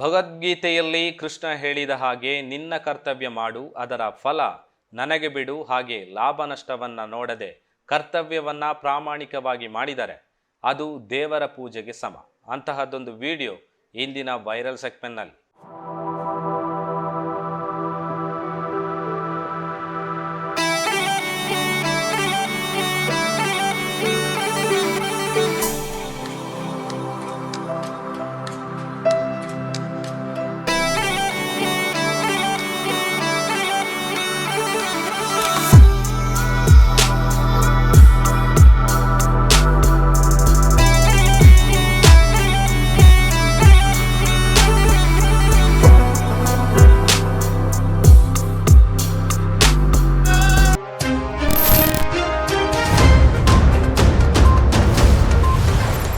ಭಗವದ್ಗೀತೆಯಲ್ಲಿ ಕೃಷ್ಣ ಹೇಳಿದ ಹಾಗೆ ನಿನ್ನ ಕರ್ತವ್ಯ ಮಾಡು, ಅದರ ಫಲ ನನಗೆ ಬಿಡು, ಹಾಗೆ ಲಾಭ ನಷ್ಟವನ್ನು ನೋಡದೆ ಕರ್ತವ್ಯವನ್ನು ಪ್ರಾಮಾಣಿಕವಾಗಿ ಮಾಡಿದರೆ ಅದು ದೇವರ ಪೂಜೆಗೆ ಸಮ. ಅಂತಹದ್ದೊಂದು ವಿಡಿಯೋ ಇಂದಿನ ವೈರಲ್ ಸೆಗ್ಮೆಂಟ್ನಲ್ಲಿ